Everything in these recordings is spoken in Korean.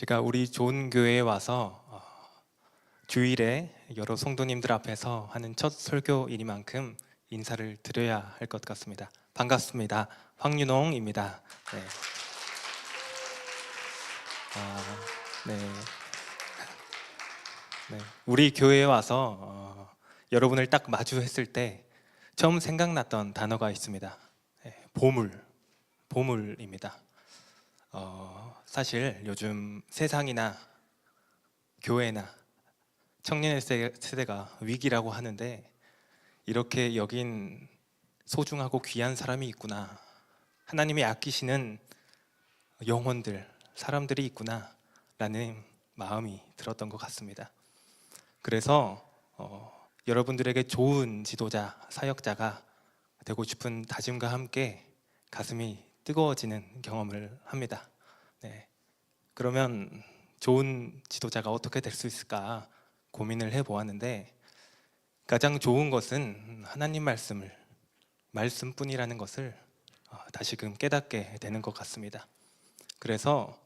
제가 우리 좋은 교회에 와서 어, 주일에 여러 성도님들 앞에서 하는 첫 설교이니만큼 인사를 드려야 할 것 같습니다. 반갑습니다. 황윤홍입니다. 네. 아, 네. 네. 우리 교회에 와서 어, 여러분을 딱 마주했을 때 처음 생각났던 단어가 있습니다. 네, 보물, 보물입니다. 어, 사실 요즘 세상이나 교회나 청년의 세- 세대가 위기라고 하는데 이렇게 여긴 소중하고 귀한 사람이 있구나. 하나님이 아끼시는 영혼들, 사람들이 있구나 라는 마음이 들었던 것 같습니다. 그래서 어, 여러분들에게 좋은 지도자, 사역자가 되고 싶은 다짐과 함께 가슴이 뜨거워지는 경험을 합니다. 네. 그러면 좋은 지도자가 어떻게 될 수 있을까 고민을 해 보았는데 가장 좋은 것은 하나님 말씀을 말씀뿐이라는 것을 어, 다시금 깨닫게 되는 것 같습니다. 그래서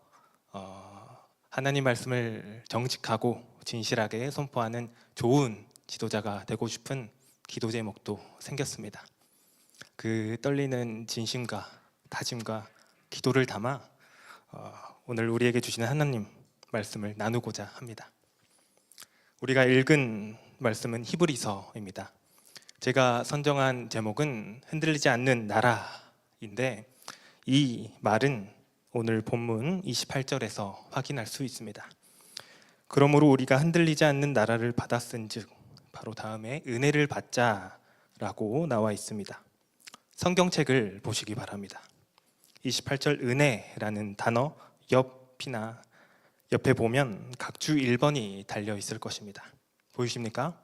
어, 하나님 말씀을 정직하고 진실하게 선포하는 좋은 지도자가 되고 싶은 기도 제목도 생겼습니다. 그 떨리는 진심과 다짐과 기도를 담아 어, 오늘 우리에게 주시는 하나님 말씀을 나누고자 합니다. 우리가 읽은 말씀은 히브리서입니다. 제가 선정한 제목은 흔들리지 않는 나라인데 이 말은 오늘 본문 28절에서 확인할 수 있습니다. 그러므로 우리가 흔들리지 않는 나라를 받았은즉 바로 다음에 은혜를 받자라고 나와 있습니다. 성경책을 보시기 바랍니다. 28절 은혜라는 단어 옆이나 옆에 보면 각주 1번이 달려 있을 것입니다. 보이십니까?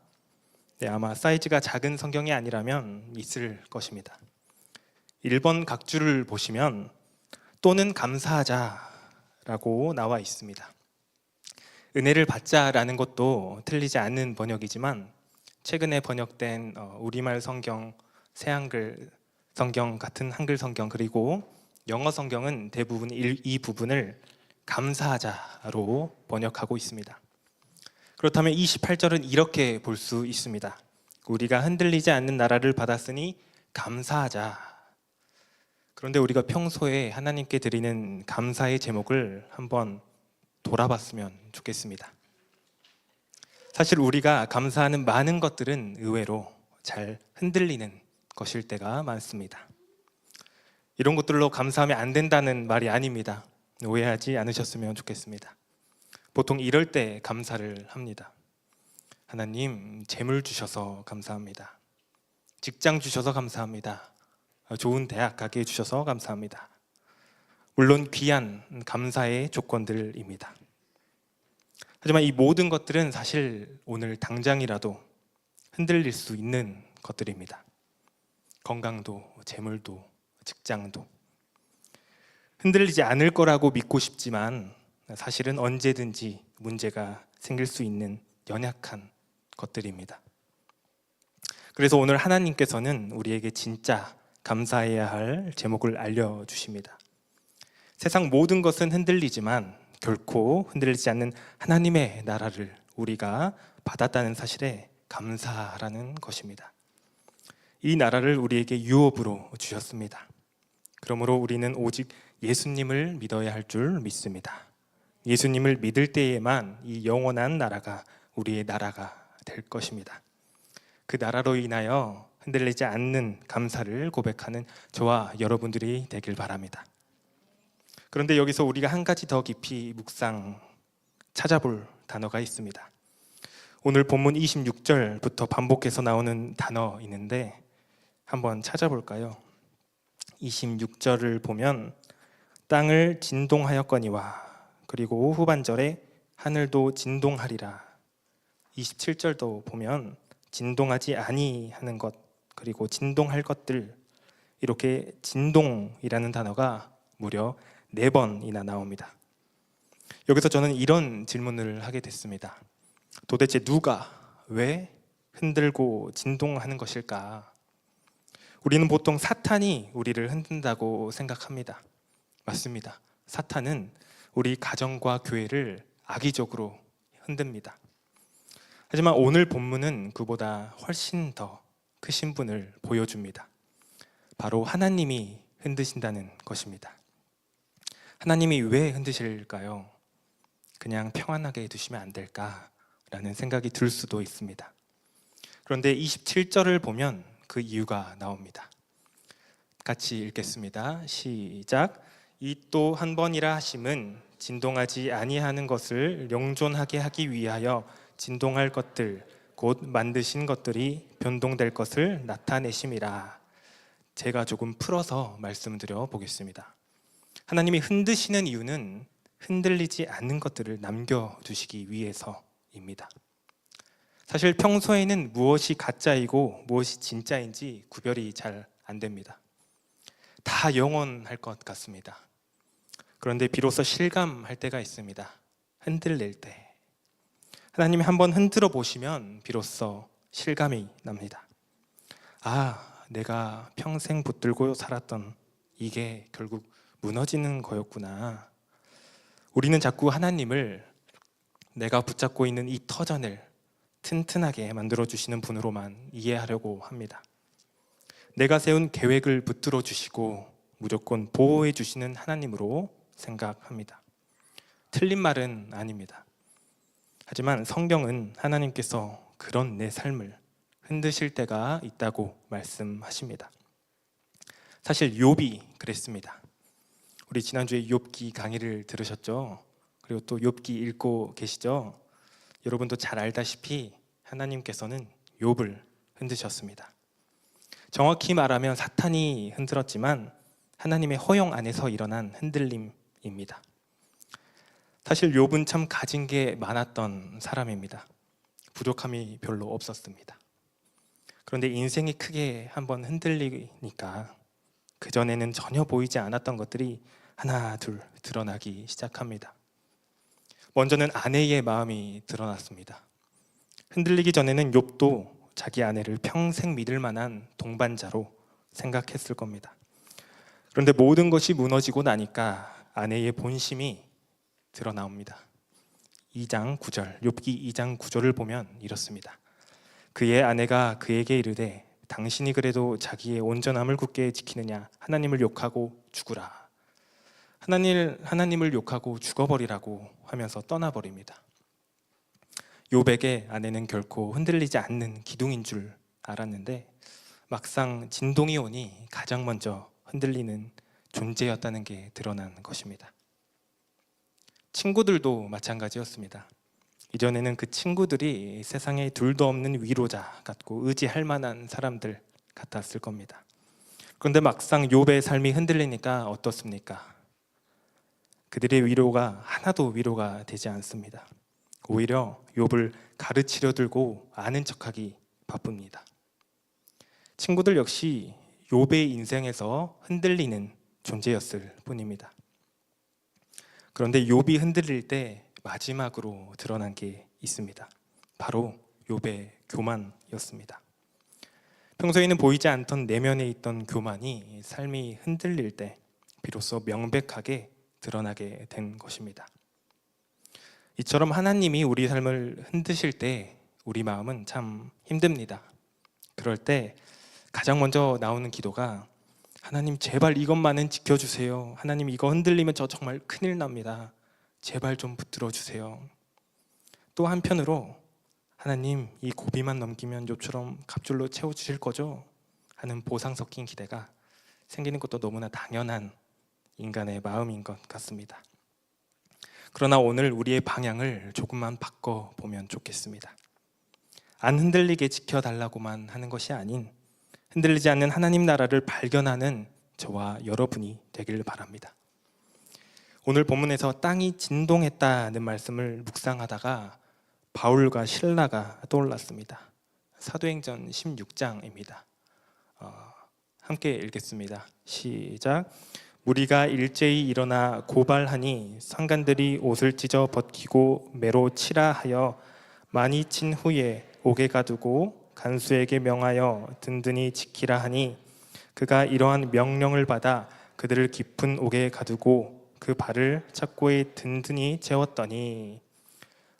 네, 아마 사이즈가 작은 성경이 아니라면 있을 것입니다. 1번 각주를 보시면 또는 감사하자라고 나와 있습니다. 은혜를 받자라는 것도 틀리지 않는 번역이지만 최근에 번역된 어, 우리말 성경, 새한글 성경 같은 한글 성경 그리고 영어 성경은 대부분 일- 이 부분을 감사하자로 번역하고 있습니다. 그렇다면 28절은 이렇게 볼 수 있습니다. 우리가 흔들리지 않는 나라를 받았으니 감사하자. 그런데 우리가 평소에 하나님께 드리는 감사의 제목을 한번 돌아봤으면 좋겠습니다. 사실 우리가 감사하는 많은 것들은 의외로 잘 흔들리는 것일 때가 많습니다. 이런 것들로 감사하면 안 된다는 말이 아닙니다. 오해하지 않으셨으면 좋겠습니다. 보통 이럴 때 감사를 합니다. 하나님, 재물 주셔서 감사합니다. 직장 주셔서 감사합니다. 좋은 대학 가게 해주셔서 감사합니다. 물론 귀한 감사의 조건들입니다. 하지만 이 모든 것들은 사실 오늘 당장이라도 흔들릴 수 있는 것들입니다. 건강도, 재물도, 직장도 흔들리지 않을 거라고 믿고 싶지만 사실은 언제든지 문제가 생길 수 있는 연약한 것들입니다. 그래서 오늘 하나님께서는 우리에게 진짜 감사해야 할 제목을 알려 주십니다. 세상 모든 것은 흔들리지만 결코 흔들리지 않는 하나님의 나라를 우리가 받았다는 사실에 감사라는 것입니다. 이 나라를 우리에게 유업으로 주셨습니다. 그러므로 우리는 오직 예수님을 믿어야 할 줄 믿습니다. 예수님을 믿을 때에만 이 영원한 나라가 우리의 나라가 될 것입니다. 그 나라로 인하여 흔들리지 않는 감사를 고백하는 저와 여러분들이 되길 바랍니다. 그런데 여기서 우리가 한 가지 더 깊이 묵상 찾아볼 단어가 있습니다. 오늘 본문 26절부터 반복해서 나오는 단어 있는데 한번 찾아볼까요? 26절을 보면 땅을 진동하였거니와 그리고 후반절에 하늘도 진동하리라. 27절도 보면 진동하지 아니하는 것 그리고 진동할 것들 이렇게 진동이라는 단어가 무려 네 번이나 나옵니다. 여기서 저는 이런 질문을 하게 됐습니다. 도대체 누가 왜 흔들고 진동하는 것일까? 우리는 보통 사탄이 우리를 흔든다고 생각합니다. 맞습니다. 사탄은 우리 가정과 교회를 악의적으로 흔듭니다. 하지만 오늘 본문은 그보다 훨씬 더 크신 분을 보여줍니다. 바로 하나님이 흔드신다는 것입니다. 하나님이 왜 흔드실까요? 그냥 평안하게 두시면 안 될까라는 생각이 들 수도 있습니다. 그런데 27절을 보면 그 이유가 나옵니다. 같이 읽겠습니다. 시작. 이 또 한 번이라 하심은 진동하지 아니하는 것을 영존하게 하기 위하여 진동할 것들 곧 만드신 것들이 변동될 것을 나타내심이라. 제가 조금 풀어서 말씀드려 보겠습니다. 하나님이 흔드시는 이유는 흔들리지 않는 것들을 남겨 두시기 위해서입니다. 사실 평소에는 무엇이 가짜이고 무엇이 진짜인지 구별이 잘 안 됩니다. 다 영원할 것 같습니다. 그런데 비로소 실감할 때가 있습니다. 흔들릴 때. 하나님이 한번 흔들어 보시면 비로소 실감이 납니다. 아, 내가 평생 붙들고 살았던 이게 결국 무너지는 거였구나. 우리는 자꾸 하나님을 내가 붙잡고 있는 이 터전을 튼튼하게 만들어 주시는 분으로만 이해하려고 합니다. 내가 세운 계획을 붙들어 주시고 무조건 보호해 주시는 하나님으로 생각합니다. 틀린 말은 아닙니다. 하지만 성경은 하나님께서 그런 내 삶을 흔드실 때가 있다고 말씀하십니다. 사실 욥이 그랬습니다. 우리 지난주에 욥기 강의를 들으셨죠? 그리고 또 욥기 읽고 계시죠? 여러분도 잘 알다시피 하나님께서는 욥을 흔드셨습니다. 정확히 말하면 사탄이 흔들었지만 하나님의 허용 안에서 일어난 흔들림입니다. 사실 욥은 참 가진 게 많았던 사람입니다. 부족함이 별로 없었습니다. 그런데 인생이 크게 한번 흔들리니까 그 전에는 전혀 보이지 않았던 것들이 하나 둘 드러나기 시작합니다. 먼저는 아내의 마음이 드러났습니다. 흔들리기 전에는 욥도 자기 아내를 평생 믿을 만한 동반자로 생각했을 겁니다. 그런데 모든 것이 무너지고 나니까 아내의 본심이 드러나옵니다. 2장 9절, 욥기 2장 9절을 보면 이렇습니다. 그의 아내가 그에게 이르되 당신이 그래도 자기의 온전함을 굳게 지키느냐 하나님을 욕하고 죽으라. 하나님 하나님을 욕하고 죽어버리라고 하면서 떠나버립니다. 욥에게 아내는 결코 흔들리지 않는 기둥인 줄 알았는데 막상 진동이 오니 가장 먼저 흔들리는 존재였다는 게 드러난 것입니다. 친구들도 마찬가지였습니다. 이전에는 그 친구들이 세상에 둘도 없는 위로자 같고 의지할 만한 사람들 같았을 겁니다. 그런데 막상 욥의 삶이 흔들리니까 어떻습니까? 그들의 위로가 하나도 위로가 되지 않습니다. 오히려 욥을 가르치려 들고 아는 척하기 바쁩니다. 친구들 역시 욥의 인생에서 흔들리는 존재였을 뿐입니다. 그런데 욥이 흔들릴 때 마지막으로 드러난 게 있습니다. 바로 욥의 교만이었습니다. 평소에는 보이지 않던 내면에 있던 교만이 삶이 흔들릴 때 비로소 명백하게 드러나게 된 것입니다. 이처럼 하나님이 우리 삶을 흔드실 때 우리 마음은 참 힘듭니다. 그럴 때 가장 먼저 나오는 기도가 하나님 제발 이것만은 지켜주세요. 하나님 이거 흔들리면 저 정말 큰일 납니다. 제발 좀 붙들어 주세요. 또 한편으로 하나님 이 고비만 넘기면 욥처럼 갑줄로 채워 주실 거죠? 하는 보상 섞인 기대가 생기는 것도 너무나 당연한 인간의 마음인 것 같습니다. 그러나 오늘 우리의 방향을 조금만 바꿔 보면 좋겠습니다. 안 흔들리게 지켜달라고만 하는 것이 아닌 흔들리지 않는 하나님 나라를 발견하는 저와 여러분이 되길 바랍니다. 오늘 본문에서 땅이 진동했다는 말씀을 묵상하다가 바울과 신라가 떠올랐습니다. 사도행전 16장입니다. 어, 함께 읽겠습니다. 시작. 우리가 일제히 일어나 고발하니 상관들이 옷을 찢어 벗기고 매로 치라 하여 많이 친 후에 옥에 가두고 간수에게 명하여 든든히 지키라 하니 그가 이러한 명령을 받아 그들을 깊은 옥에 가두고 그 발을 착고에 든든히 채웠더니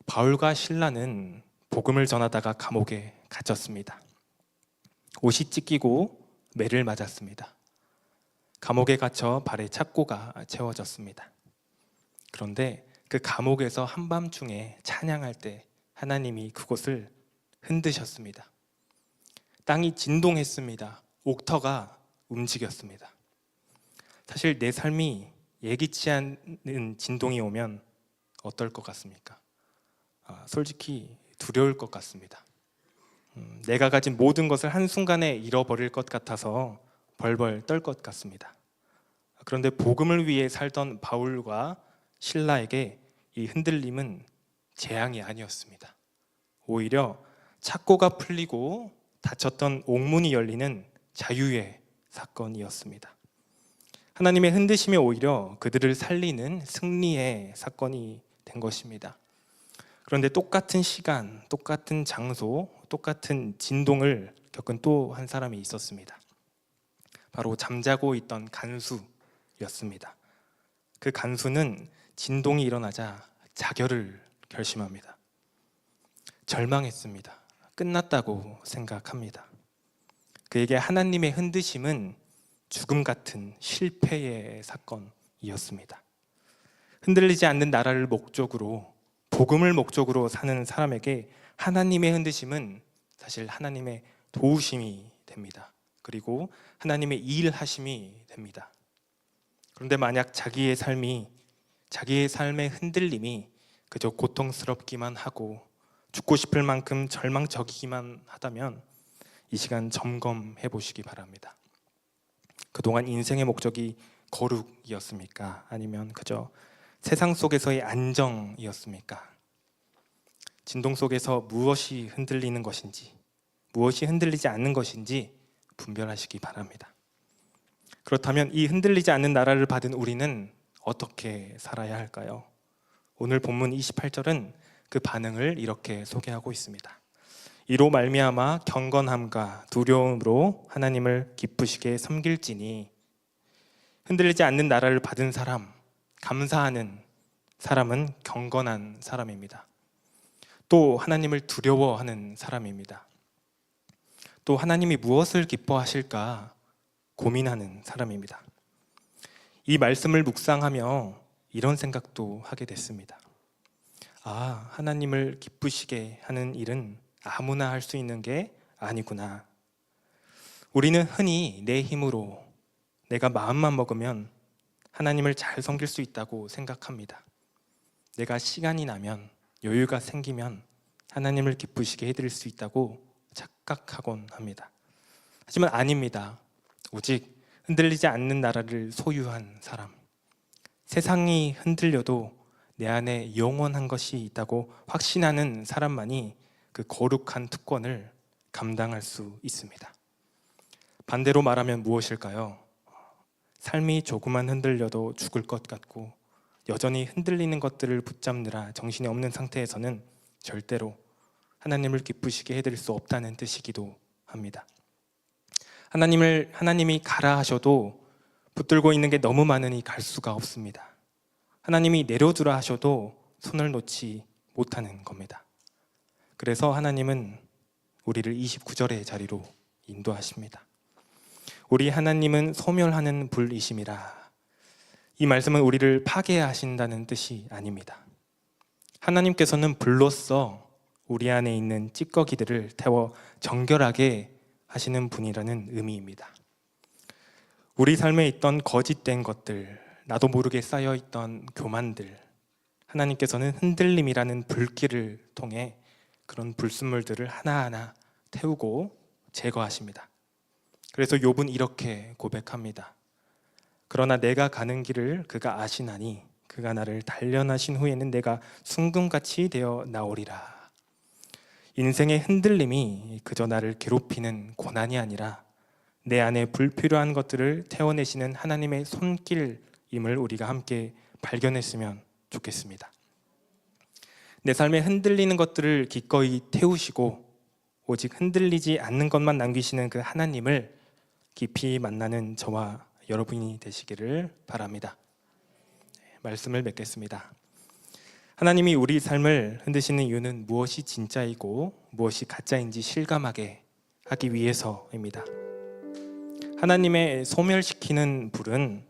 바울과 신라는 복음을 전하다가 감옥에 갇혔습니다. 옷이 찢기고 매를 맞았습니다. 감옥에 갇혀 발에 착고가 채워졌습니다. 그런데 그 감옥에서 한밤중에 찬양할 때 하나님이 그곳을 흔드셨습니다. 땅이 진동했습니다. 옥터가 움직였습니다. 사실 내 삶이 예기치 않은 진동이 오면 어떨 것 같습니까? 아, 솔직히 두려울 것 같습니다. 음, 내가 가진 모든 것을 한순간에 잃어버릴 것 같아서 벌벌 떨 것 같습니다. 그런데 복음을 위해 살던 바울과 신라에게 이 흔들림은 재앙이 아니었습니다. 오히려 착고가 풀리고 닫혔던 옥문이 열리는 자유의 사건이었습니다. 하나님의 흔드심이 오히려 그들을 살리는 승리의 사건이 된 것입니다. 그런데 똑같은 시간, 똑같은 장소, 똑같은 진동을 겪은 또 한 사람이 있었습니다. 바로 잠자고 있던 간수였습니다. 그 간수는 진동이 일어나자 자결을 결심합니다. 절망했습니다. 끝났다고 생각합니다. 그에게 하나님의 흔드심은 죽음 같은 실패의 사건이었습니다. 흔들리지 않는 나라를 목적으로 복음을 목적으로 사는 사람에게 하나님의 흔드심은 사실 하나님의 도우심이 됩니다. 그리고 하나님의 일하심이 됩니다. 그런데 만약 자기의 삶이 자기의 삶의 흔들림이 그저 고통스럽기만 하고 죽고 싶을 만큼 절망적이기만 하다면 이 시간 점검해 보시기 바랍니다. 그동안 인생의 목적이 거룩이었습니까? 아니면 그저 세상 속에서의 안정이었습니까? 진동 속에서 무엇이 흔들리는 것인지, 무엇이 흔들리지 않는 것인지 분별하시기 바랍니다. 그렇다면 이 흔들리지 않는 나라를 받은 우리는 어떻게 살아야 할까요? 오늘 본문 28절은 그 반응을 이렇게 소개하고 있습니다. 이로 말미암아 경건함과 두려움으로 하나님을 기쁘시게 섬길지니 흔들리지 않는 나라를 받은 사람, 감사하는 사람은 경건한 사람입니다. 또 하나님을 두려워하는 사람입니다. 또 하나님이 무엇을 기뻐하실까 고민하는 사람입니다. 이 말씀을 묵상하며 이런 생각도 하게 됐습니다. 아, 하나님을 기쁘시게 하는 일은 아무나 할 수 있는 게 아니구나. 우리는 흔히 내 힘으로 내가 마음만 먹으면 하나님을 잘 섬길 수 있다고 생각합니다. 내가 시간이 나면 여유가 생기면 하나님을 기쁘시게 해드릴 수 있다고 착각하곤 합니다. 하지만 아닙니다. 오직 흔들리지 않는 나라를 소유한 사람. 세상이 흔들려도 내 안에 영원한 것이 있다고 확신하는 사람만이 그 거룩한 특권을 감당할 수 있습니다. 반대로 말하면 무엇일까요? 삶이 조금만 흔들려도 죽을 것 같고 여전히 흔들리는 것들을 붙잡느라 정신이 없는 상태에서는 절대로 하나님을 기쁘시게 해드릴 수 없다는 뜻이기도 합니다. 하나님을 하나님이 가라 하셔도 붙들고 있는 게 너무 많으니 갈 수가 없습니다. 하나님이 내려두라 하셔도 손을 놓지 못하는 겁니다. 그래서 하나님은 우리를 29절의 자리로 인도하십니다. 우리 하나님은 소멸하는 불이심이라. 이 말씀은 우리를 파괴하신다는 뜻이 아닙니다. 하나님께서는 불로써 우리 안에 있는 찌꺼기들을 태워 정결하게 하시는 분이라는 의미입니다. 우리 삶에 있던 거짓된 것들, 나도 모르게 쌓여 있던 교만들, 하나님께서는 흔들림이라는 불길을 통해 그런 불순물들을 하나하나 태우고 제거하십니다. 그래서 욥은 이렇게 고백합니다. 그러나 내가 가는 길을 그가 아시나니 그가 나를 단련하신 후에는 내가 순금같이 되어 나오리라. 인생의 흔들림이 그저 나를 괴롭히는 고난이 아니라 내 안에 불필요한 것들을 태워내시는 하나님의 손길임을 우리가 함께 발견했으면 좋겠습니다. 내 삶에 흔들리는 것들을 기꺼이 태우시고 오직 흔들리지 않는 것만 남기시는 그 하나님을 깊이 만나는 저와 여러분이 되시기를 바랍니다. 말씀을 맺겠습니다. 하나님이 우리 삶을 흔드시는 이유는 무엇이 진짜이고 무엇이 가짜인지 실감하게 하기 위해서입니다. 하나님의 소멸시키는 불은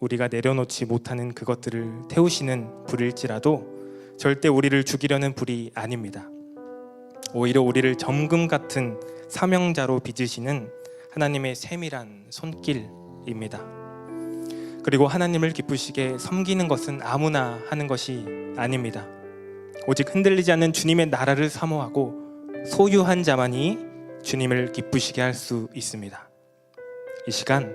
우리가 내려놓지 못하는 그것들을 태우시는 불일지라도 절대 우리를 죽이려는 불이 아닙니다. 오히려 우리를 점금 같은 사명자로 빚으시는 하나님의 세밀한 손길입니다. 그리고 하나님을 기쁘시게 섬기는 것은 아무나 하는 것이 아닙니다. 오직 흔들리지 않는 주님의 나라를 사모하고 소유한 자만이 주님을 기쁘시게 할 수 있습니다. 이 시간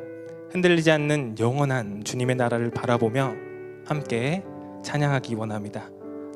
흔들리지 않는 영원한 주님의 나라를 바라보며 함께 찬양하기 원합니다.